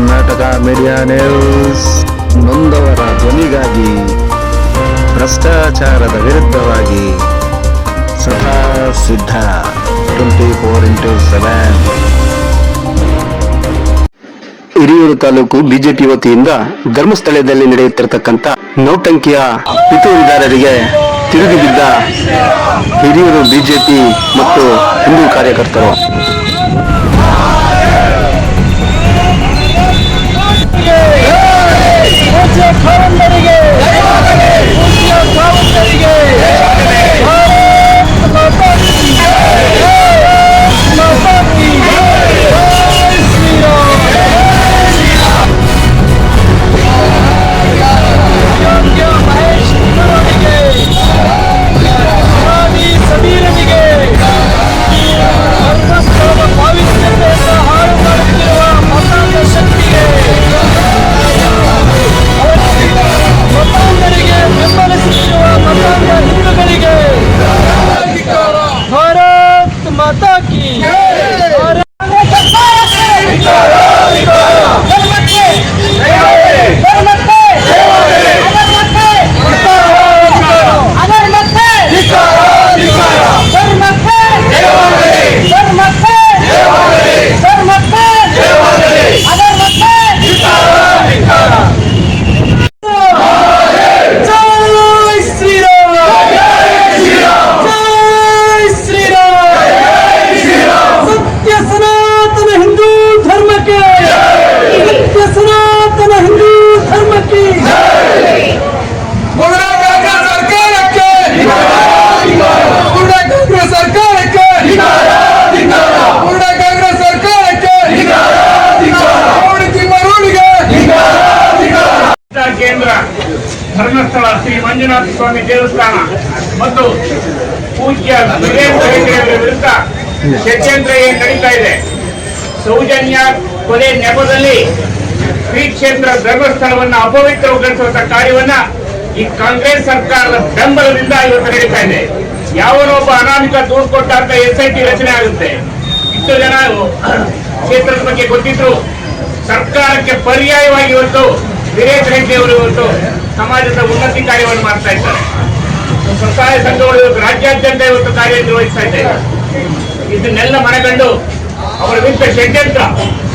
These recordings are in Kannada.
ಕರ್ನಾಟಕ ಮೀಡಿಯಾ ನ್ಯೂಸ್ ನೊಂದವರ ಧ್ವನಿಗಾಗಿ ಭ್ರಷ್ಟಾಚಾರದ ವಿರುದ್ಧವಾಗಿ ಸದಾ ಸಿದ್ಧ. Twenty four into seven Hiriyur taluk BJP ವತಿಯಿಂದ ಧರ್ಮಸ್ಥಳದಲ್ಲಿ ನಡೆಯುತ್ತಿರತಕ್ಕಂಥ ನೌಟಂಕಿಯ ಪಿತೂರಿದಾರರಿಗೆ ತಿರುಗಿ ಬಿದ್ದ ಹಿರಿಯೂರು ಬಿಜೆಪಿ ಮತ್ತು ಹಿಂದೂ ಕಾರ್ಯಕರ್ತರು. ದೇವಸ್ಥಾನ ಮತ್ತು ಪೂಜ್ಯ ವೀರೇಂದ್ರ ಹೆಗ್ಗಡೆಯವರ ವಿರುದ್ಧ ಷಡ್ಯಂತ್ರ ಏನ್ ನಡೀತಾ ಇದೆ? ಸೌಜನ್ಯ ಕೊಲೆ ನೆಪದಲ್ಲಿ ಶ್ರೀ ಕ್ಷೇತ್ರ ಧರ್ಮಸ್ಥಳವನ್ನ ಅಪವಿತ್ರಗೊಳಿಸುವಂತ ಕಾರ್ಯವನ್ನ ಈ ಕಾಂಗ್ರೆಸ್ ಸರ್ಕಾರದ ಬೆಂಬಲದಿಂದ ಇವತ್ತು ನಡೀತಾ ಇದೆ. ಯಾವನೊಬ್ಬ ಅನಾಮಿಕ ದೂರು ಕೊಟ್ಟ ಅಂತ ಎಸ್ ಐ ಟಿ ರಚನೆ ಆಗುತ್ತೆ. ಇಷ್ಟು ಜನ ಕ್ಷೇತ್ರದ ಬಗ್ಗೆ ಗೊತ್ತಿದ್ರು. ಸರ್ಕಾರಕ್ಕೆ ಪರ್ಯಾಯವಾಗಿ ಇವತ್ತು ವೀರೇಂದ್ರ ಹೆಗ್ಡೆ ಅವರು ಇವತ್ತು ಸಮಾಜದ ಉನ್ನತಿ ಕಾರ್ಯವನ್ನು ಮಾಡ್ತಾ ಇದ್ದಾರೆ. ಸ್ವಸಹಾಯ ಸಂಘಗಳು ಇವತ್ತು ರಾಜ್ಯಾದ್ಯಂತ ಇವತ್ತು ಕಾರ್ಯನಿರ್ವಹಿಸ್ತಾ ಇದ್ದಾರೆ ಇದನ್ನೆಲ್ಲ ಮನಗಂಡು ಅವರ ವಿರುದ್ಧ ಷಡ್ಯಂತ್ರ,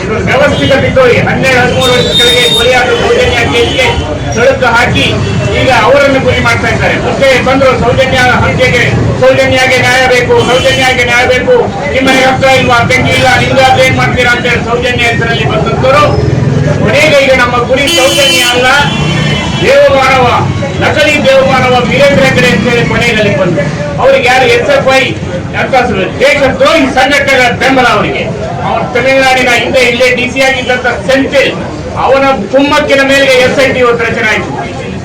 ಇದೊಂದು ವ್ಯವಸ್ಥಿತ ಬಿದ್ದೋಗಿ ಹನ್ನೆರಡು, ಹದಿಮೂರು ವರ್ಷ ಕೆಳಗೆ ಕೊಲೆಯಾದ ಸೌಜನ್ಯ ಕೇಸ್ಗೆ ಸಳುಕು ಹಾಕಿ ಈಗ ಅವರನ್ನು ಗುರಿ ಮಾಡ್ತಾ ಇದ್ದಾರೆ. ಮುಂದೆ ಬಂದರು, ಸೌಜನ್ಯ ಹತ್ಯೆಗೆ, ಸೌಜನ್ಯಗೆ ನ್ಯಾಯ ಬೇಕು, ಸೌಜನ್ಯಗೆ ನ್ಯಾಯ ಬೇಕು. ನಿಮ್ಮನೆ ಹತ್ರ ಇಲ್ವಾ? ಬೆಂಕಿ ಇಲ್ಲ ನಿಮ್ಗಾದ್ರೆ ಏನ್ ಮಾಡ್ತೀರಾ ಅಂತ ಹೇಳಿ ಸೌಜನ್ಯ ಹೆಸರಲ್ಲಿ ಬಂದಂತವರು ಈಗ ನಮ್ಮ ಗುರಿ ಸೌಜನ್ಯ ಅಲ್ಲ. ದೇವಮಾನವ, ನಕಲಿ ದೇವಮಾನವ ವೀರೇಂದ್ರ ಹೆಗಡೆ ಅಂತ ಹೇಳಿ ಕೊನೆಯಲ್ಲಿ ಬಂದು. ಅವ್ರಿಗೆ ಯಾರು ಎಸ್ ಎಫ್ ಐ ಅಂತ ದೇಶದ್ರೋಹಿ ಸಂಘಟನೆಗಳ ಬೆಂಬಲ ಅವರಿಗೆ. ಅವ್ರ ತಮಿಳುನಾಡಿನ ಹಿಂದೆ ಇಲ್ಲೇ ಡಿ ಸಿ ಆಗಿದ್ದಂತ ಸೆಂಥಿಲ್, ಅವನ ಕುಮ್ಮಕ್ಕಿನ ಮೇಲೆ ಎಸ್ ಐ ಟಿ ಇವತ್ತು ರಚನೆ ಆಯಿತು.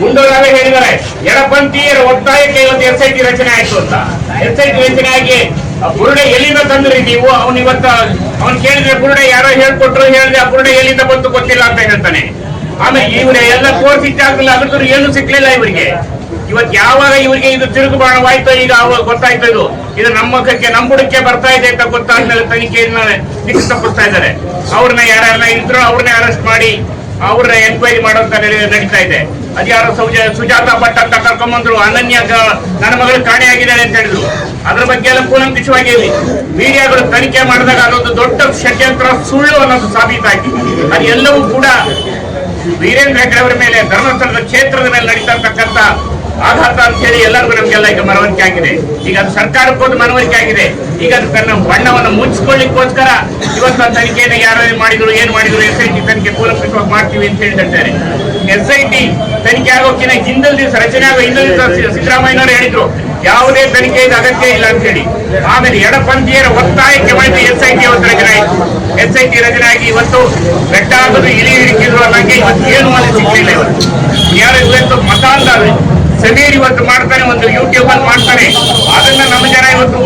ಗುಂಡೋದಾವೇ ಹೇಳಿದ್ದಾರೆ ಎಡಪಂಥೀಯರ ಒತ್ತಾಯಕ್ಕೆ ಇವತ್ತು ಎಸ್ ಐ ಟಿ ರಚನೆ ಆಯಿತು ಅಂತ. ಎಸ್ ಐ ಟಿ ರಚನೆ ಆಗಿ ಬುರುಡೆ ಎಲ್ಲಿಂದ ತಂದ್ರಿ ನೀವು? ಅವನು ಇವತ್ತ ಅವನ್ ಕೇಳಿದ್ರೆ ಬುರುಡೆ ಯಾರೋ ಹೇಳ್ಕೊಟ್ರು ಹೇಳಿದ್ರೆ ಆ ಬುರುಡೆ ಎಲ್ಲಿಂದ ಬಂತು ಗೊತ್ತಿಲ್ಲ ಅಂತ ಹೇಳ್ತಾನೆ. ಆಮೇಲೆ ಇವನೇ ಎಲ್ಲ ಕೋರ್ಸ್ ಇಟ್ಟಾಗಲಿಲ್ಲ ಅದ್ರ ಏನು ಸಿಕ್ಲಿಲ್ಲ ಇವರಿಗೆ. ಇವತ್ತು ಯಾವಾಗ ಇವರಿಗೆ ಇದು ತಿರುಗುಬಾಣವಾಯ್ತೋ ಈಗ ಅವಾಗ ಗೊತ್ತಾಯ್ತು ಇದು. ಇದು ನಮ್ಮ ನಮ್ಮ ಬುಡಕ್ಕೆ ಬರ್ತಾ ಇದೆ ಅಂತ ಗೊತ್ತಾದ್ಮೇಲೆ ತನಿಖೆಯನ್ನ ಕೊಡ್ತಾ ಇದ್ದಾರೆ. ಅವ್ರನ್ನ ಯಾರನ್ನ ಇದ್ರು ಅವ್ರನ್ನೇ ಅರೆಸ್ಟ್ ಮಾಡಿ, ಅವ್ರನ್ನ ಎನ್ಕ್ವೈರಿ ಮಾಡುವಂತ ನಡೀತಾ ಇದೆ. ಅದ್ಯಾರೋ ಸೌಜ, ಸುಜಾತ ಭಟ್ ಅಂತ ಕರ್ಕೊಂಬಂದ್ರು. ಅನನ್ಯ ನನ್ನ ಮಗಳು ಕಾಣೆಯಾಗಿದ್ದಾರೆ ಅಂತ ಹೇಳಿದ್ರು. ಅದ್ರ ಬಗ್ಗೆ ಎಲ್ಲ ಕೂಲಂಕುಷವಾಗಿ ಮೀಡಿಯಾಗಳು ತನಿಖೆ ಮಾಡಿದಾಗ ಅದೊಂದು ದೊಡ್ಡ ಷಡ್ಯಂತ್ರ ಸುಳ್ಳು ಅನ್ನೋದು ಸಾಬೀತಾಯ್ತು ಅದೆಲ್ಲವೂ ಕೂಡ ವೀರೇಂದ್ರ ಹೆಗ್ಗಡೆ ಅವರ ಮೇಲೆ, ಧರ್ಮಸ್ಥಳದ ಕ್ಷೇತ್ರದ ಮೇಲೆ ನಡೀತಾ ಇರ್ತಕ್ಕಂಥ ಆಘಾತ ಅಂತ ಹೇಳಿ ಎಲ್ಲರಿಗೂ ನಮ್ಗೆಲ್ಲ ಈಗ ಮನವರಿಕೆ ಆಗಿದೆ. ಈಗ ಅದು ಸರ್ಕಾರಕ್ಕೊಂದು ಮನವರಿಕೆ ಆಗಿದೆ. ಈಗ ಅದು ತನ್ನ ಬಣ್ಣವನ್ನು ಮುಚ್ಚಿಕೊಳ್ಳಿಕ್ಕೋಸ್ಕರ ಇವತ್ತು ತನಿಖೆಯನ್ನು ಯಾರು ಮಾಡಿದ್ರು, ಏನ್ ಮಾಡಿದ್ರು, ಎಸ್ ಐ ಟಿ ತನಿಖೆ ಪೂರಕವಾಗಿ ಮಾಡ್ತೀವಿ ಅಂತ ಹೇಳ್ತಿರ್ತಾರೆ ಎಸ್ ಐ ಟಿ ತನಿಖೆ ಆಗೋಕ್ಕಿಂತ ಹಿಂದಲ್ ದಿವಸ ರಚನೆ ಆಗೋ ಹಿಂದಲ್ ದಿವಸ ಸಿದ್ದರಾಮಯ್ಯನವರು ಹೇಳಿದ್ರು, ಯಾವುದೇ ತನಿಖೆ ಇದು ಅಗತ್ಯ ಇಲ್ಲ ಅಂತ ಹೇಳಿ. ಆಮೇಲೆ ಎಡಪಂಥೀಯರ ಒತ್ತಾಯಕ್ಕೆ ಮಾಡಿದ ಎಸ್ ಐ ಟಿ ಅವತ್ತು ರಚನೆ ಆಯಿತು. ಎಸ್ ಐ ಟಿ ರಚನೆ ಆಗಿ ಇವತ್ತು ಬೆಟ್ಟ ಆದರೂ ಇಳಿ ಹಿಡಿಕಿದ್ರು ಅನ್ನಂಗೆ ಇವತ್ತು ಏನು ಅಲ್ಲಿ ಸಿಗ್ಲಿಲ್ಲ ಇವತ್ತು. ಯಾರು ಇವತ್ತು ಮತಾಂಧ ಸಮೀರ್ ಇವತ್ತು ಮಾಡ್ತಾನೆ, ಒಂದು ಯೂಟ್ಯೂಬ್ ಅಲ್ಲಿ ಮಾಡ್ತಾನೆ. ಅದನ್ನ ನಮ್ಮ ಜನ ಇವತ್ತು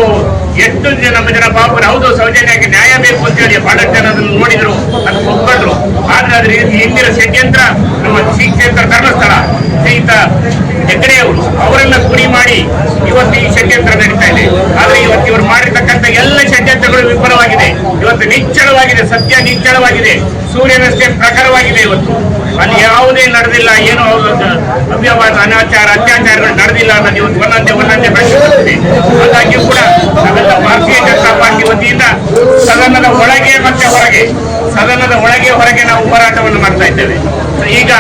ಎಷ್ಟು ನಮ್ಮ ಜನ ಪಾಪ ಹೌದು, ಸೌಜನ್ಯಕ್ಕೆ ನ್ಯಾಯ ಬೇಕು ಅಂತ ಹೇಳಿ ಬಹಳಷ್ಟು ಜನ ಅದನ್ನು ನೋಡಿದ್ರು ಅದಕ್ಕೆ ಒಪ್ಕೊಂಡ್ರು ಆದ್ರೆ ಅದ್ರ ಹಿಂದಿನ ಷಡ್ಯಂತ್ರ ನಮ್ಮ ಶ್ರೀ ಕ್ಷೇತ್ರ ಧರ್ಮಸ್ಥಳ. ಹೆಗ್ಡೆಯವರು ಅವರನ್ನ ಅವರೆಲ್ಲ ಗುರಿ ಮಾಡಿ ಇವತ್ತು ಈ ಷಡ್ಯಂತ್ರ ನಡೀತಾ ಇದೆ. ಆದ್ರೆ ಇವತ್ತು ಇವರು ಮಾಡಿರ್ತಕ್ಕಂಥ ಎಲ್ಲ ಷಡ್ಯಂತ್ರಗಳು ವಿಫಲವಾಗಿದೆ. ಇವತ್ತು ನಿಚ್ಚಳವಾಗಿದೆ, ಸತ್ಯ ನಿಚ್ಚಳವಾಗಿದೆ. ಸೂರ್ಯನಷ್ಟೇ ಪ್ರಖರವಾಗಿದೆ ಇವತ್ತು. ಅಲ್ಲಿ ಯಾವುದೇ ನಡೆದಿಲ್ಲ, ಏನು ಅವ್ಯವಾದ ಅನಾಚಾರ, ಅತ್ಯಾಚಾರಗಳು ನಡೆದಿಲ್ಲ ಅನ್ನೋದು ಇವತ್ತು ಒಂದೊಂದೇ ಒಂದೊಂದೇ ಪ್ರಶ್ನೆ ಹಾಗಾಗಿ ಕೂಡ ನಾವೆಲ್ಲ ಭಾರತೀಯ ಜನತಾ ಪಾರ್ಟಿ ವತಿಯಿಂದ ಸದನದ ಒಳಗೆ ಮತ್ತೆ ಹೊರಗೆ. ಸದನದ ಒಳಗೆ ಹೊರಗೆ ನಾವು ಹೋರಾಟವನ್ನು ಮಾಡ್ತಾ ಇದ್ದೇವೆ. ಈಗ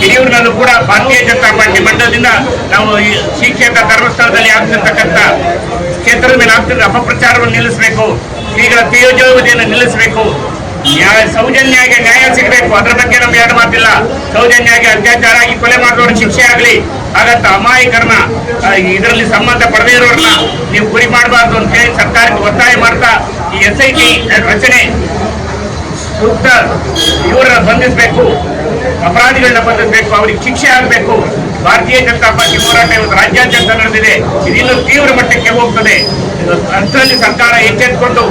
ಹಿರಿಯೂರಿನಲ್ಲೂ ಕೂಡ ಭಾರತೀಯ ಜನತಾ ಪಾರ್ಟಿ ಮಂಡಲದಿಂದ ನಾವು ಈ ಶಿಕ್ಷಕ ಧರ್ಮಸ್ಥಳದಲ್ಲಿ ಆಗ್ತಿರ್ತಕ್ಕಂಥ ಕ್ಷೇತ್ರದ ಮೇಲೆ ಆಗ್ತಿದ್ದ ಅಪಪ್ರಚಾರವನ್ನು ನಿಲ್ಲಿಸಬೇಕು. ಶ್ರೀಗಳ ತೇಜೋವಧಿಯನ್ನು ನಿಲ್ಲಿಸಬೇಕು. ನ್ಯಾಯ ಸೌಜನ್ಯಾಗೆ ನ್ಯಾಯ ಸಿಗಬೇಕು. ಅದ್ರ ಬಗ್ಗೆ ನಮ್ಗೆ ಎರಡು ಮಾತಿಲ್ಲ. ಸೌಜನ್ಯಾಗೆ ಅತ್ಯಾಚಾರ ಆಗಿ ಕೊಲೆ ಮಾಡಿದವರು ಶಿಕ್ಷೆ ಆಗಲಿ. ಹಾಗಂತ ಅಮಾಯಕರನ್ನ ಇದರಲ್ಲಿ ಸಂಬಂಧ ಪಡೆದೇ ಇರೋರನ್ನ ನೀವು ಗುರಿ ಮಾಡಬಾರ್ದು ಅಂತ ಹೇಳಿ ಸರ್ಕಾರಕ್ಕೆ ಒತ್ತಾಯ ಮಾಡ್ತಾ ಈ ಎಸ್ ಐ ಟಿ ರಚನೆ ಸೂಕ್ತ ಇವರನ್ನ ಬಂಧಿಸಬೇಕು. ಅಪರಾಧಿಗಳನ್ನ ಬಂಧಿಸಬೇಕು ಅವರಿಗೆ ಶಿಕ್ಷೆ ಆಗಬೇಕು. ಭಾರತೀಯ ಜನತಾ ಪಾರ್ಟಿ ಹೋರಾಟ ಇವತ್ತು ರಾಜ್ಯಾದ್ಯಂತ ನಡೆದಿದೆ. ಇದಿನ್ನೂ ತೀವ್ರ ಮಟ್ಟಕ್ಕೆ ಹೋಗ್ತದೆ. ಅಂತರಲ್ಲಿ ಸರ್ಕಾರ ಎಚ್ಚೆತ್ತುಕೊಂಡು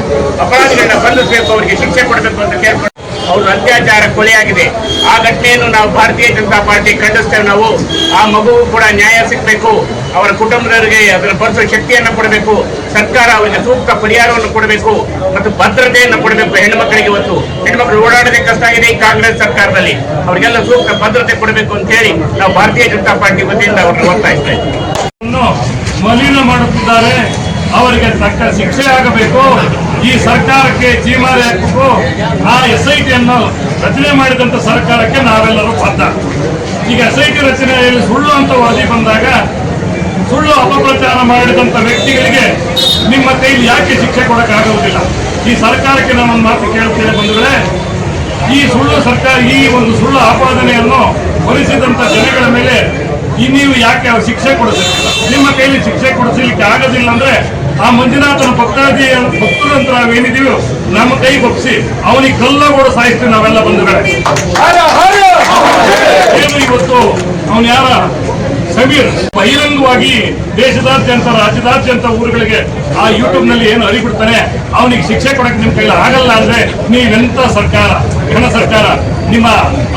ಅಪರಾಧಿಗಳನ್ನ ಬಂಧಿಸಬೇಕು ಅವರಿಗೆ ಶಿಕ್ಷೆ ಕೊಡಬೇಕು ಅಂತ ಕೇಳ್ಕೊಂಡು ಅವರು ಅತ್ಯಾಚಾರ ಕೊಲೆಯಾಗಿದೆ. ಆ ಘಟನೆಯನ್ನು ನಾವು ಭಾರತೀಯ ಜನತಾ ಪಾರ್ಟಿ ಖಂಡಿಸ್ತೇವೆ. ನಾವು ಆ ಮಗುವು ಕೂಡ ನ್ಯಾಯ ಸಿಗಬೇಕು. ಅವರ ಕುಟುಂಬದವರಿಗೆ ಅದರ ಬಳಸುವ ಶಕ್ತಿಯನ್ನು ಕೊಡಬೇಕು. ಸರ್ಕಾರ ಅವರಿಗೆ ಸೂಕ್ತ ಪರಿಹಾರವನ್ನು ಕೊಡಬೇಕು ಮತ್ತು ಭದ್ರತೆಯನ್ನು ಕೊಡಬೇಕು. ಹೆಣ್ಮಕ್ಳಿಗೆ ಇವತ್ತು ಹೆಣ್ಮಕ್ಳು ಓಡಾಡೋದೇ ಕಷ್ಟ ಆಗಿದೆ ಈ ಕಾಂಗ್ರೆಸ್ ಸರ್ಕಾರದಲ್ಲಿ. ಅವರಿಗೆಲ್ಲ ಸೂಕ್ತ ಭದ್ರತೆ ಕೊಡಬೇಕು ಅಂತ ಹೇಳಿ ನಾವು ಭಾರತೀಯ ಜನತಾ ಪಾರ್ಟಿ ವತಿಯಿಂದ ಅವ್ರನ್ನ ಒತ್ತಾಯಿಸ್ತಾ ಇದ್ದೀವಿ ಮಲಿನ ಮಾಡುತ್ತಿದ್ದಾರೆ. ಅವರಿಗೆ ತಕ್ಕ ಶಿಕ್ಷೆ ಆಗಬೇಕು. ಈ ಸರ್ಕಾರಕ್ಕೆ ಚೀಮಾರಿ ಹಾಕಬೇಕು. ಆ ಎಸ್ ಐ ಟಿಯನ್ನು ರಚನೆ ಮಾಡಿದಂಥ ಸರ್ಕಾರಕ್ಕೆ ನಾವೆಲ್ಲರೂ ಬದ್ಧ. ಈಗ ಎಸ್ ಐ ಟಿ ರಚನೆಯಲ್ಲಿ ಸುಳ್ಳು ಅಂತ ವರದಿ ಬಂದಾಗ ಸುಳ್ಳು ಅಪಪ್ರಚಾರ ಮಾಡಿದಂತ ವ್ಯಕ್ತಿಗಳಿಗೆ ನಿಮ್ಮ ಕೈಲಿ ಯಾಕೆ ಶಿಕ್ಷೆ ಕೊಡಕ್ಕಾಗುವುದಿಲ್ಲ? ಈ ಸರ್ಕಾರಕ್ಕೆ ನಾನೊಂದು ಮಾತು ಕೇಳ್ತೇನೆ ಬಂಧುಗಳೇ. ಈ ಸುಳ್ಳು ಸರ್ಕಾರ, ಈ ಒಂದು ಸುಳ್ಳು ಆಪಾದನೆಯನ್ನು ಹೊರಿಸಿದಂತ ಜನಗಳ ಮೇಲೆ ಈ ನೀವು ಯಾಕೆ ಅವ್ರು ಶಿಕ್ಷೆ ಕೊಡಿಸಲಿಲ್ಲ ನಿಮ್ಮ ಕೈಲಿ ಶಿಕ್ಷೆ ಕೊಡಿಸಲಿಕ್ಕೆ ಆಗೋದಿಲ್ಲ ಅಂದ್ರೆ ಆ ಮಂಜುನಾಥನ ಭಕ್ತಾದಿ ಅಂತ ನಾವೇನಿದೀವಿ ನಮ್ಮ ಕೈ ಒಪ್ಪಿಸಿ ಅವನಿಗೆ ಕಲ್ಲ ಕೂಡ ಸಾಯಿಸ್ತೀವಿ ನಾವೆಲ್ಲ ಬಂಧುಗಳೇ. ಏನು ಇವತ್ತು? ಅವನು ಯಾರ? ಸಮೀರ್, ಬಹಿರಂಗವಾಗಿ ದೇಶದಾದ್ಯಂತ, ರಾಜ್ಯದಾದ್ಯಂತ ಊರುಗಳಿಗೆ ಆ ಯೂಟ್ಯೂಬ್ನಲ್ಲಿ ಏನು ಅರಿಬಿಡ್ತಾನೆ ಅವನಿಗೆ ಶಿಕ್ಷೆ ಕೊಡಕ್ಕೆ ನಿಮ್ ಕೈಲಿ ಆಗಲ್ಲ ಅಂದ್ರೆ ನೀವೆಂತ ಸರ್ಕಾರ? ಘನ ಸರ್ಕಾರ, ನಿಮ್ಮ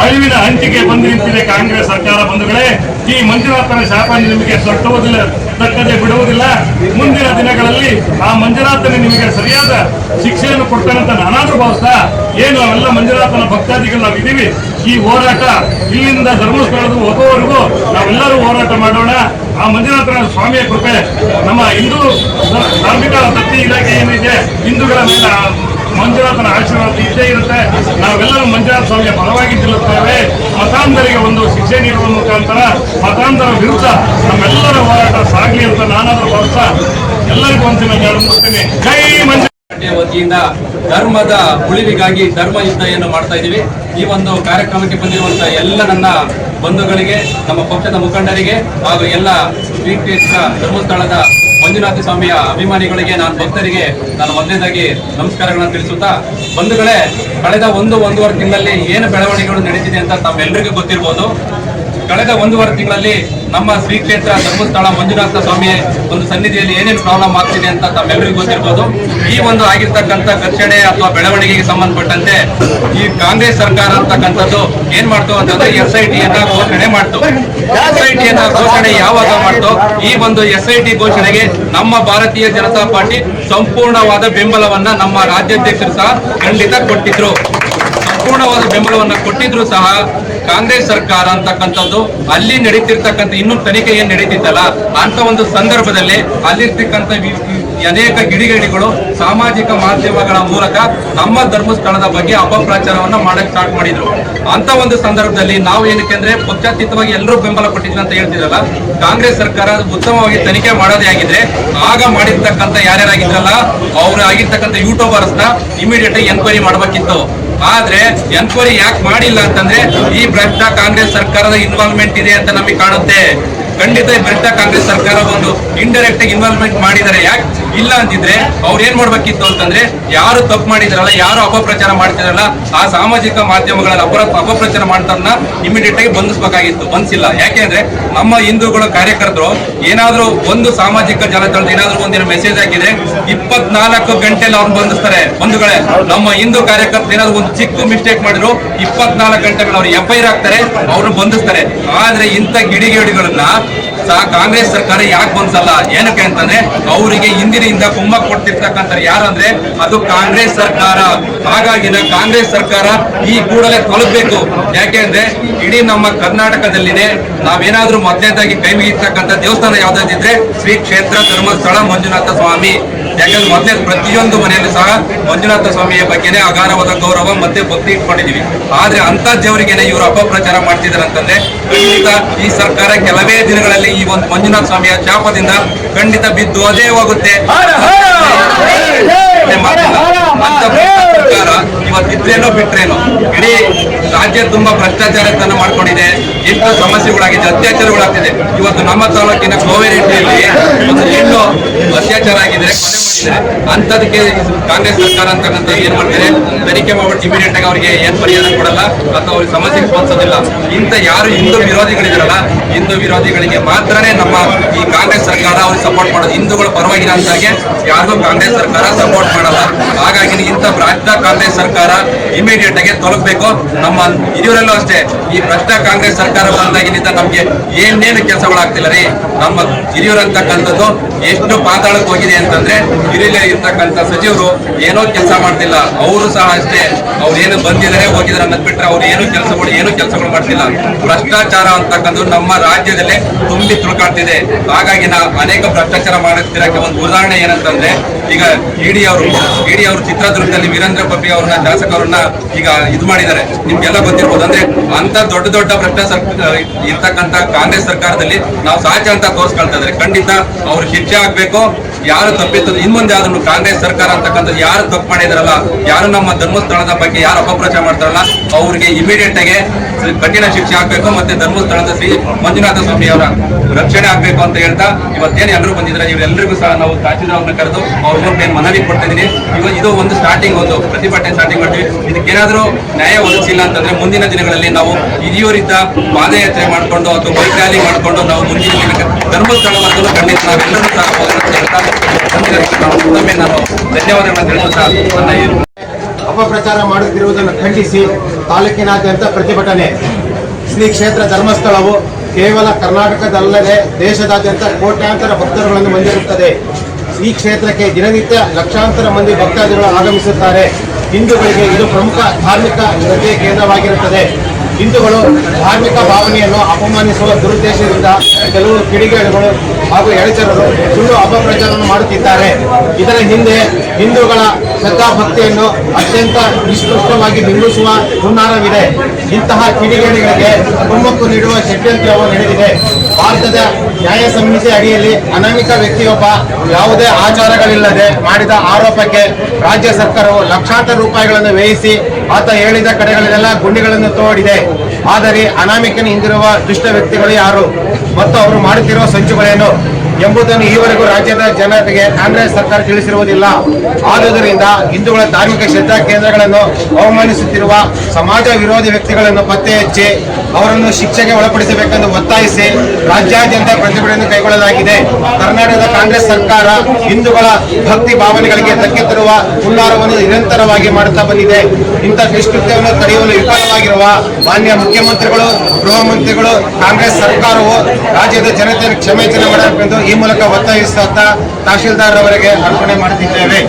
ಅಳಿವಿನ ಹಂಚಿಕೆ ಬಂದು ನಿಂತಿದೆ ಕಾಂಗ್ರೆಸ್ ಸರ್ಕಾರ ಬಂಧುಗಳೇ. ಈ ಮಂಜುನಾಥನ ಶಾಪ ನಿಮಗೆ ತಟ್ಟುವುದಿಲ್ಲ ತಟ್ಟದೆ ಬಿಡುವುದಿಲ್ಲ. ಮುಂದಿನ ದಿನಗಳಲ್ಲಿ ಆ ಮಂಜುನಾಥನ ನಿಮಗೆ ಸರಿಯಾದ ಶಿಕ್ಷೆಯನ್ನು ಕೊಡ್ತಾನಂತ ನಾನಾದ್ರೂ ಭಾವಿಸ್ತಾ, ಏನು ಅವೆಲ್ಲ ಮಂಜುನಾಥನ ಭಕ್ತಾದಿಗಳು ನಾವು ಇದೀವಿ ಈ ಹೋರಾಟ ಇಲ್ಲಿಂದ ಧರ್ಮಸ್ಥಳದ ಹೋಗುವವರೆಗೂ ನಾವೆಲ್ಲರೂ ಹೋರಾಟ ಮಾಡೋಣ. ಆ ಮಂಜುನಾಥನ ಸ್ವಾಮಿಯ ಕೃಪೆ ನಮ್ಮ ಹಿಂದೂ ಧಾರ್ಮಿಕ ದತ್ತಿ ಇಲಾಖೆ ಏನಿದೆ, ಹಿಂದೂಗಳ ಮೇಲೆ ಮಂಜುನಾಥನ ಆಶೀರ್ವಾದ ಇದ್ದೇ ಇರುತ್ತೆ. ನಾವೆಲ್ಲರೂ ಮಂಜುನಾಥ ಸ್ವಾಮಿಯ ಪರವಾಗಿ ನಿಲ್ಲುತ್ತೇವೆ. ಮತಾಂಧರಿಗೆ ಒಂದು ಶಿಕ್ಷೆ ನೀಡುವ ಮುಖಾಂತರ ಮತಾಂಧರ ವಿರುದ್ಧ ನಮ್ಮೆಲ್ಲರ ಹೋರಾಟ ಸಾಗಲಿ ಅಂತ ನಾನಾದರೂ ಭಾವಿಸ ಎಲ್ಲರಿಗೂ ಒಂದಿನ ಮುಗಿಸ್ತೀನಿ ಜೈ ಮಂಜು ವತಿಯಿಂದ ಧರ್ಮದ ಉಳಿವಿಗಾಗಿ ಧರ್ಮ ಯುದ್ಧವನ್ನು ಮಾಡ್ತಾ ಇದ್ದೀವಿ ಈ ಒಂದು ಕಾರ್ಯಕ್ರಮಕ್ಕೆ ಬಂದಿರುವಂತಹ ಎಲ್ಲ ನನ್ನ ಬಂಧುಗಳಿಗೆ, ನಮ್ಮ ಪಕ್ಷದ ಮುಖಂಡರಿಗೆ ಹಾಗೂ ಎಲ್ಲ ಬಿಪಿಎಸ್ ಧರ್ಮಸ್ಥಳದ ಮಂಜುನಾಥ ಸ್ವಾಮಿಯ ಅಭಿಮಾನಿಗಳಿಗೆ ನಾನು ಭಕ್ತರಿಗೆ ನಾನು ಮೊದಲನೇದಾಗಿ ನಮಸ್ಕಾರಗಳನ್ನು ತಿಳಿಸುತ್ತಾ, ಬಂಧುಗಳೇ, ಕಳೆದ ಒಂದು ಒಂದೂವರೆ ತಿಂಗಳಲ್ಲಿ ಏನು ಬೆಳವಣಿಗೆಗಳು ನಡೀತಿದೆ ಅಂತ ತಮ್ಮೆಲ್ಲರಿಗೂ ಗೊತ್ತಿರ್ಬೋದು. ಕಳೆದ ಒಂದೂವರೆ ತಿಂಗಳಲ್ಲಿ ನಮ್ಮ ಶ್ರೀ ಕ್ಷೇತ್ರ ಧರ್ಮಸ್ಥಳ ಮಂಜುನಾಥ ಸ್ವಾಮಿ ಒಂದು ಸನ್ನಿಧಿಯಲ್ಲಿ ಏನೇನು ಪ್ರಾಬ್ಲಮ್ ಆಗ್ತಿದೆ ಅಂತ ತಮ್ಮೆಲ್ಲರಿಗೂ ಗೊತ್ತಿರ್ಬೋದು. ಈ ಒಂದು ಆಗಿರ್ತಕ್ಕಂಥ ಘರ್ಷಣೆ ಅಥವಾ ಬೆಳವಣಿಗೆಗೆ ಸಂಬಂಧಪಟ್ಟಂತೆ ಈ ಕಾಂಗ್ರೆಸ್ ಸರ್ಕಾರ ಅಂತಕ್ಕಂಥದ್ದು ಏನ್ ಮಾಡ್ತು? ಅಂತಂದ್ರೆ ಎಸ್ ಐ ಟಿಯನ್ನ ಘೋಷಣೆ ಮಾಡ್ತು. ಎಸ್ ಐ ಟಿಯನ್ನ ಘೋಷಣೆ ಯಾವಾಗ ಮಾಡ್ತು? ಈ ಒಂದು ಎಸ್ ಐ ಟಿ ಘೋಷಣೆಗೆ ನಮ್ಮ ಭಾರತೀಯ ಜನತಾ ಪಾರ್ಟಿ ಸಂಪೂರ್ಣವಾದ ಬೆಂಬಲವನ್ನ ನಮ್ಮ ರಾಜ್ಯಾಧ್ಯಕ್ಷರು ಸಹ ಖಂಡಿತ ಕೊಟ್ಟಿದ್ರು. ಸಂಪೂರ್ಣವಾದ ಬೆಂಬಲವನ್ನ ಕೊಟ್ಟಿದ್ರು ಸಹ ಕಾಂಗ್ರೆಸ್ ಸರ್ಕಾರ ಅಂತಕ್ಕಂಥದ್ದು ಅಲ್ಲಿ ನಡೀತಿರ್ತಕ್ಕಂಥ ಇನ್ನೂ ತನಿಖೆ ಏನ್ ನಡೀತಿತ್ತಲ್ಲ, ಅಂತ ಒಂದು ಸಂದರ್ಭದಲ್ಲಿ ಅಲ್ಲಿರ್ತಕ್ಕಂಥ ಅನೇಕ ಗಿಡಿಗೇಡಿಗಳು ಸಾಮಾಜಿಕ ಮಾಧ್ಯಮಗಳ ಮೂಲಕ ನಮ್ಮ ಧರ್ಮಸ್ಥಳದ ಬಗ್ಗೆ ಅಪಪ್ರಚಾರವನ್ನ ಮಾಡಕ್ ಸ್ಟಾರ್ಟ್ ಮಾಡಿದ್ರು. ಅಂತ ಒಂದು ಸಂದರ್ಭದಲ್ಲಿ ನಾವು ಏನಕ್ಕೆ ಅಂದ್ರೆ ಪಕ್ಷಾತೀತವಾಗಿ ಎಲ್ಲರೂ ಬೆಂಬಲ ಕೊಟ್ಟಿದ್ರು ಅಂತ ಹೇಳ್ತಿದ್ರಲ್ಲ, ಕಾಂಗ್ರೆಸ್ ಸರ್ಕಾರ ಉತ್ತಮವಾಗಿ ತನಿಖೆ ಮಾಡೋದೇ ಆಗಿದ್ರೆ ಆಗ ಮಾಡಿರ್ತಕ್ಕಂಥ ಯಾರ್ಯಾರಾಗಿದ್ರಲ್ಲ ಅವ್ರು ಆಗಿರ್ತಕ್ಕಂಥ ಯೂಟ್ಯೂಬರ್ಸ್ನ ಇಮಿಡಿಯೇಟ್ ಎನ್ಕ್ವೈರಿ ಮಾಡಬೇಕಿತ್ತು. ಆದ್ರೆ ಎನ್ಕ್ವೈರಿ ಯಾಕೆ ಮಾಡಿಲ್ಲ ಅಂತಂದ್ರೆ ಈ ಭ್ರಷ್ಟ ಕಾಂಗ್ರೆಸ್ ಸರ್ಕಾರದ ಇನ್ವಾಲ್ವ್ಮೆಂಟ್ ಇದೆ ಅಂತ ನಮಗೆ ಕಾಣುತ್ತೆ. ಖಂಡಿತ ಭ್ರಷ್ಟ ಕಾಂಗ್ರೆಸ್ ಸರ್ಕಾರ ಒಂದು ಇಂಡೈರೆಕ್ಟ್ ಇನ್ವಾಲ್ವ್ಮೆಂಟ್ ಮಾಡಿದ್ದಾರೆ. ಯಾಕೆ ಇಲ್ಲ ಅಂತಿದ್ರೆ ಅವ್ರು ಏನ್ ಮಾಡ್ಬೇಕಿತ್ತು ಅಂತಂದ್ರೆ ಯಾರು ತಪ್ಪು ಮಾಡಿದಾರಲ್ಲ, ಯಾರು ಅಪಪ್ರಚಾರ ಮಾಡ್ತಿದ್ರಲ್ಲ, ಆ ಸಾಮಾಜಿಕ ಮಾಧ್ಯಮಗಳಲ್ಲಿ ಅಪರ ಅಪಪ್ರಚಾರ ಮಾಡ್ತಾರನ್ನ ಇಮಿಡಿಯೇಟ್ ಆಗಿ ಬಂಧಿಸಬೇಕಾಗಿತ್ತು ಬಂಧಿಸಿಲ್ಲ ಯಾಕೆಂದ್ರೆ ನಮ್ಮ ಹಿಂದೂಗಳ ಕಾರ್ಯಕರ್ತರು ಏನಾದ್ರೂ ಒಂದು ಸಾಮಾಜಿಕ ಜಾಲತಾಣದ ಏನಾದ್ರೂ ಒಂದಿನ ಮೆಸೇಜ್ ಆಗಿದೆ ಇಪ್ಪತ್ನಾಲ್ಕು ಗಂಟೆಲಿ ಅವ್ರನ್ನ ಬಂಧಿಸ್ತಾರೆ. ಬಂಧುಗಳೇ, ನಮ್ಮ ಹಿಂದೂ ಕಾರ್ಯಕರ್ತರು ಏನಾದ್ರು ಒಂದು ಚಿಕ್ಕ ಮಿಸ್ಟೇಕ್ ಮಾಡಿದ್ರು, ಇಪ್ಪತ್ನಾಲ್ಕು ಗಂಟೆಗಳು ಅವ್ರು ಎಫ್ಐಆರ್ ಆಗ್ತಾರೆ ಅವ್ರನ್ನ ಬಂಧಿಸ್ತಾರೆ. ಆದ್ರೆ ಇಂಥ ಗಿಡಿಗೇಡಿಗಳನ್ನ ಕಾಂಗ್ರೆಸ್ ಸರ್ಕಾರ ಯಾಕೆ ಬಂದಿಸಲ್ಲ? ಏನಕ್ಕೆ ಅಂತಂದ್ರೆ ಅವರಿಗೆ ಹಿಂದಿನಿಂದ ಕುಂಭ ಕೊಡ್ತಿರ್ತಕ್ಕಂಥ ಯಾರಂದ್ರೆ ಅದು ಕಾಂಗ್ರೆಸ್ ಸರ್ಕಾರ. ಹಾಗಾಗಿ ನಾವು ಕಾಂಗ್ರೆಸ್ ಸರ್ಕಾರ ಈ ಕೂಡಲೇ ತೊಲಗಬೇಕು ಯಾಕೆಂದ್ರೆ ಇಡೀ ನಮ್ಮ ಕರ್ನಾಟಕದಲ್ಲಿನೇ ನಾವೇನಾದ್ರೂ ಮೊದಲನೇದಾಗಿ ಕೈ ಮುಗಿತಕ್ಕಂಥ ದೇವಸ್ಥಾನ ಯಾವ್ದಾದಿದ್ರೆ ಶ್ರೀ ಕ್ಷೇತ್ರ ಧರ್ಮಸ್ಥಳ ಮಂಜುನಾಥ ಸ್ವಾಮಿ. ಯಾಕಂದ್ರೆ ಮೊದಲೇ ಪ್ರತಿಯೊಂದು ಮನೆಯಲ್ಲೂ ಸಹ ಮಂಜುನಾಥ ಸ್ವಾಮಿಯ ಬಗ್ಗೆನೇ ಅಗಾರವಾದ ಗೌರವ ಮತ್ತೆ ಭಕ್ತಿ ಇಟ್ಕೊಂಡಿದೀವಿ ಆದ್ರೆ ಅಂತ ದೇವರಿಗೆನೆ ಇವರು ಅಪಪ್ರಚಾರ ಮಾಡ್ತಿದ್ದಾರೆ ಅಂತಂದ್ರೆ ಖಂಡಿತ ಈ ಸರ್ಕಾರ ಕೆಲವೇ ದಿನಗಳಲ್ಲಿ ಈ ಒಂದು ಮಂಜುನಾಥ ಸ್ವಾಮಿಯ ಶಾಪದಿಂದ ಖಂಡಿತ ಬಿದ್ದು ಅದೇ ಹೋಗುತ್ತೆ. ಸರ್ಕಾರ ಇವತ್ತಿದ್ರೇನೋ ಬಿಟ್ರೇನೋ ಇಡೀ ರಾಜ್ಯ ತುಂಬಾ ಭ್ರಷ್ಟಾಚಾರತನ ಮಾಡ್ಕೊಂಡಿದೆ. ಎಷ್ಟು ಸಮಸ್ಯೆಗಳಾಗಿದೆ ಅತ್ಯಾಚಾರಗಳಾಗ್ತಿದೆ. ಇವತ್ತು ನಮ್ಮ ತಾಲೂಕಿನ ಕೋವೇರಿಟ್ಟಿಯಲ್ಲಿ ಒಂದು ಹೆಣ್ಣು ಅತ್ಯಾಚಾರ ಆಗಿದೆ. ಅಂತದಕ್ಕೆ ಕಾಂಗ್ರೆಸ್ ಸರ್ಕಾರ ಅಂತಕ್ಕಂಥ ಏನ್ ಮಾಡ್ತಾರೆ? ತನಿಖೆ ಮಾಡ್ಬಿಟ್ಟು ಇಮಿಡಿಯೇಟ್ ಆಗಿ ಅವರಿಗೆ ಏನ್ ಪರಿಹಾರ ಕೊಡಲ್ಲ ಅಥವಾ ಅವ್ರಿಗೆ ಸಮಸ್ಯೆಗೆ ಸ್ಪಂದಿಸೋದಿಲ್ಲ. ಇಂಥ ಯಾರು ಹಿಂದೂ ವಿರೋಧಿಗಳಿದಾರಲ್ಲ, ಹಿಂದೂ ವಿರೋಧಿಗಳಿಗೆ ಮಾತ್ರನೇ ನಮ್ಮ ಈ ಕಾಂಗ್ರೆಸ್ ಸರ್ಕಾರ ಅವ್ರಿಗೆ ಸಪೋರ್ಟ್ ಮಾಡೋದು. ಹಿಂದೂಗಳ ಪರವಾಗಿಲ್ಲ ಅಂತಾಗೆ ಯಾರಿಗೂ ಕಾಂಗ್ರೆಸ್ ಸರ್ಕಾರ ಸಪೋರ್ಟ್ ಮಾಡಲ್ಲ. ಹಾಗಾಗಿ ಇಂಥ ಭ್ರಷ್ಟ ಕಾಂಗ್ರೆಸ್ ಸರ್ಕಾರ ಇಮಿಡಿಯೇಟ್ ಆಗಿ ತೊಲಗಬೇಕು. ನಮ್ಮ ಹಿರಿಯರಲ್ಲೂ ಅಷ್ಟೇ, ಈ ಭ್ರಷ್ಟ ಕಾಂಗ್ರೆಸ್ ಸರ್ಕಾರ ಬಂದಾಗಿನಿಂದ ನಮ್ಗೆ ಏನೇನು ಕೆಲಸಗಳಾಗ್ತಿಲ್ಲ ರೀ? ನಮ್ಮ ಹಿರಿಯೂರಂತಕ್ಕಂಥದ್ದು ಎಷ್ಟು ಪಾತಾಳಕ್ಕೆ ಹೋಗಿದೆ ಅಂತಂದ್ರೆ ಹಿರಿಯ ಇರ್ತಕ್ಕಂಥ ಸಚಿವರು ಏನೋ ಕೆಲಸ ಮಾಡ್ತಿಲ್ಲ. ಅವರು ಸಹ ಅಷ್ಟೇ. ಅವ್ರು ಏನು ಬಂದಿದ್ದಾರೆ ಹೋಗಿದ್ದಾರೆ ಅನ್ನೋದು ಬಿಟ್ರೆ ಅವ್ರು ಏನು ಕೆಲಸಗಳು ಏನು ಕೆಲಸಗಳು ಮಾಡ್ತಿಲ್ಲ. ಭ್ರಷ್ಟಾಚಾರ ಅಂತಕ್ಕಂಥದ್ದು ನಮ್ಮ ರಾಜ್ಯದಲ್ಲೇ ತುಂಬಿ ತುಳುಕಾಡ್ತಿದೆ. ಹಾಗಾಗಿ ನಾ ಅನೇಕ ಭ್ರಷ್ಟಾಚಾರ ಮಾಡುತ್ತಿರೋಕ್ಕೆ ಒಂದು ಉದಾಹರಣೆ ಏನಂತಂದ್ರೆ ಈಗ ಇಡಿ ಅವರು ಇಡಿ ಅವರು ಚಿತ್ರದುರ್ಗದಲ್ಲಿ ವೀರೇಂದ್ರ ಪಬ್ಬಿ ಅವ್ರನ್ನ ಶಾಸಕರನ್ನ ಈಗ ಇದು ಮಾಡಿದ್ದಾರೆ. ನಿಮ್ಗೆಲ್ಲ ಗೊತ್ತಿರ್ಬೋದು. ಅಂದ್ರೆ ಅಂತ ದೊಡ್ಡ ದೊಡ್ಡ ಭ್ರಷ್ಟಾಚಾರ ಇರ್ತಕ್ಕಂಥ ಕಾಂಗ್ರೆಸ್ ಸರ್ಕಾರದಲ್ಲಿ ನಾವು ಸಾಧ್ಯ ಅಂತ ತೋರಿಸ್ಕೊಳ್ತಾ ಇದ್ದಾರೆ. ಖಂಡಿತ ಅವ್ರು ಶಿಕ್ಷೆ ಆಗ್ಬೇಕು. ಯಾರು ತಪ್ಪಿತ್ತು ಇನ್ ಮುಂದೆ ಆದ್ರೂ ಕಾಂಗ್ರೆಸ್ ಸರ್ಕಾರ ಅಂತಕ್ಕಂಥದ್ದು ಯಾರು ತಪ್ಪು ಮಾಡಿದಾರಲ್ಲ, ಯಾರು ನಮ್ಮ ಧರ್ಮಸ್ಥಳದ ಬಗ್ಗೆ ಯಾರು ಅಪಪ್ರಚಾರ ಮಾಡ್ತಾರಲ್ಲ, ಅವ್ರಿಗೆ ಇಮಿಡಿಯೇಟ್ ಆಗಿ ಕಠಿಣ ಶಿಕ್ಷೆ ಆಗ್ಬೇಕು ಮತ್ತೆ ಧರ್ಮಸ್ಥಳದ ಶ್ರೀ ಮಂಜುನಾಥ ಸ್ವಾಮಿ ಅವರ ರಕ್ಷಣೆ ಆಗ್ಬೇಕು ಅಂತ ಹೇಳ್ತಾ ಇವತ್ತೇನು ಎಲ್ಲರೂ ಬಂದಿದ್ದಾರೆ. ಇವರೆಲ್ಲರಿಗೂ ಸಹ ನಾವು ತಹಸೀಲ್ದಾರ್ನ ಕರೆದು ಅವ್ರ ಏನ್ ಮನವಿ ಕೊಡ್ತಾ ಇದ್ದೀನಿ. ಇವಾಗ ಇದು ಒಂದು ಸ್ಟಾರ್ಟಿಂಗ್ ಒಂದು ಪ್ರತಿಭಟನೆ ಸ್ಟಾರ್ಟಿಂಗ್ ಮಾಡ್ತೀವಿ. ಇದಕ್ಕೇನಾದರೂ ನ್ಯಾಯ ಒದಗಿಸಿಲ್ಲ ಅಂತಂದ್ರೆ ಮುಂದಿನ ದಿನಗಳಲ್ಲಿ ನಾವು ಹಿರಿಯೂರಿಂದ ಪಾದಯಾತ್ರೆ ಮಾಡ್ಕೊಂಡು ಅಥವಾ ಬೈಕ್ ರ್ಯಾಲಿ ಮಾಡ್ಕೊಂಡು ನಾವು ಮುಂದಿನ ಧರ್ಮಸ್ಥಳವರೆಗೂ ಖಂಡಿತ ನಾವೆಲ್ಲರೂ ಸಹ ನಾನು ಧನ್ಯವಾದಗಳನ್ನು ತಿಳಿಸುತ್ತಾ ಅಪಪ್ರಚಾರ ಮಾಡುತ್ತಿರುವುದನ್ನು ಖಂಡಿಸಿ ತಾಲೂಕಿನಾದ್ಯಂತ ಪ್ರತಿಭಟನೆ. ಶ್ರೀ ಕ್ಷೇತ್ರ ಧರ್ಮಸ್ಥಳವು ಕೇವಲ ಕರ್ನಾಟಕದಲ್ಲದೆ ದೇಶದಾದ್ಯಂತ ಕೋಟ್ಯಾಂತರ ಭಕ್ತರುಗಳನ್ನು ಹೊಂದಿರುತ್ತದೆ. ಈ ಕ್ಷೇತ್ರಕ್ಕೆ ದಿನನಿತ್ಯ ಲಕ್ಷಾಂತರ ಮಂದಿ ಭಕ್ತಾದಿಗಳು ಆಗಮಿಸುತ್ತಾರೆ. ಹಿಂದೂಗಳಿಗೆ ಇದು ಪ್ರಮುಖ ಧಾರ್ಮಿಕ ಕೇಂದ್ರವಾಗಿರುತ್ತದೆ. ಹಿಂದೂಗಳು ಧಾರ್ಮಿಕ ಭಾವನೆಯನ್ನು ಅಪಮಾನಿಸುವ ದುರುದ್ದೇಶದಿಂದ ಕೆಲವು ಕಿಡಿಗೇಡುಗಳು ಹಾಗೂ ಎಳಚರರು ಸುಳ್ಳು ಅಪಪ್ರಚಾರವನ್ನು ಮಾಡುತ್ತಿದ್ದಾರೆ. ಇದರ ಹಿಂದೆ ಹಿಂದೂಗಳ ಶ್ರದ್ಧಾಭಕ್ತಿಯನ್ನು ಅತ್ಯಂತ ನಿಷ್ಕೃಷ್ಟವಾಗಿ ಬಿಂಬಿಸುವ ಹುನ್ನಾರವಿದೆ. ಇಂತಹ ಕಿಡಿಗೇಡಿಗಳಿಗೆ ಕುಮ್ಮಕ್ಕು ನೀಡುವ ಷಡ್ಯಂತ್ರವು ನಡೆದಿದೆ. ಭಾರತದ ನ್ಯಾಯ ಸಮಿತಿ ಅಡಿಯಲ್ಲಿ ಅನಾಮಿಕ ವ್ಯಕ್ತಿಯೊಬ್ಬ ಯಾವುದೇ ಆಚಾರಗಳಿಲ್ಲದೆ ಮಾಡಿದ ಆರೋಪಕ್ಕೆ ರಾಜ್ಯ ಸರ್ಕಾರವು ಲಕ್ಷಾಂತರ ರೂಪಾಯಿಗಳನ್ನು ವ್ಯಯಿಸಿ ಆತ ಹೇಳಿದ ಕಡೆಗಳಲ್ಲೆಲ್ಲ ಗುಂಡಿಗಳನ್ನು ತೋಡಿದೆ. ಆದರೆ ಅನಾಮಿಕನ ಹಿಂದಿರುವ ದುಷ್ಟ ವ್ಯಕ್ತಿಗಳು ಯಾರು? ಮತ್ತು ಅವರು ಮಾಡುತ್ತಿರುವ ಸಂಚುಗಳೇನು? ಎಂಬುದನ್ನು ಈವರೆಗೂ ರಾಜ್ಯದ ಜನತೆಗೆ ಕಾಂಗ್ರೆಸ್ ಸರ್ಕಾರ ತಿಳಿಸಿರುವುದಿಲ್ಲ. ಆದುದರಿಂದ ಹಿಂದೂಗಳ ಧಾರ್ಮಿಕ ಶ್ರದ್ಧಾ ಕೇಂದ್ರಗಳನ್ನು ಅವಮಾನಿಸುತ್ತಿರುವ ಸಮಾಜ ವಿರೋಧಿ ವ್ಯಕ್ತಿಗಳನ್ನು ಪತ್ತೆ ಹಚ್ಚಿ ಅವರನ್ನು ಶಿಕ್ಷೆಗೆ ಒಳಪಡಿಸಬೇಕೆಂದು ಒತ್ತಾಯಿಸಿ ರಾಜ್ಯಾದ್ಯಂತ ಪ್ರತಿಭಟನೆ ಕೈಗೊಳ್ಳಲಾಗಿದೆ. ಕರ್ನಾಟಕದ ಕಾಂಗ್ರೆಸ್ ಸರ್ಕಾರ ಹಿಂದೂಗಳ ಭಕ್ತಿ ಭಾವನೆಗಳಿಗೆ ಧಕ್ಕೆ ತರುವ ನಿರಂತರವಾಗಿ ಮಾಡುತ್ತಾ ಬಂದಿದೆ. ಇಂಥ ದುಷ್ಕೃತ್ಯವನ್ನು ತಡೆಯಲು ವಿಫಲವಾಗಿರುವ ಮಾನ್ಯ ಮುಖ್ಯಮಂತ್ರಿಗಳು, ಗೃಹ ಮಂತ್ರಿಗಳು, ಕಾಂಗ್ರೆಸ್ ಸರ್ಕಾರವು ರಾಜ್ಯದ ಜನತೆಯನ್ನು ಕ್ಷಮೆಯಾಚನೆ ಮಾಡಬೇಕೆಂದು ಈ ಮೂಲಕ ಒತ್ತಾಯಿಸುತ್ತಾ ತಹಶೀಲ್ದಾರ್ ಅವರಿಗೆ ಅರ್ಪಣೆ ಮಾಡುತ್ತಿದ್ದೇವೆ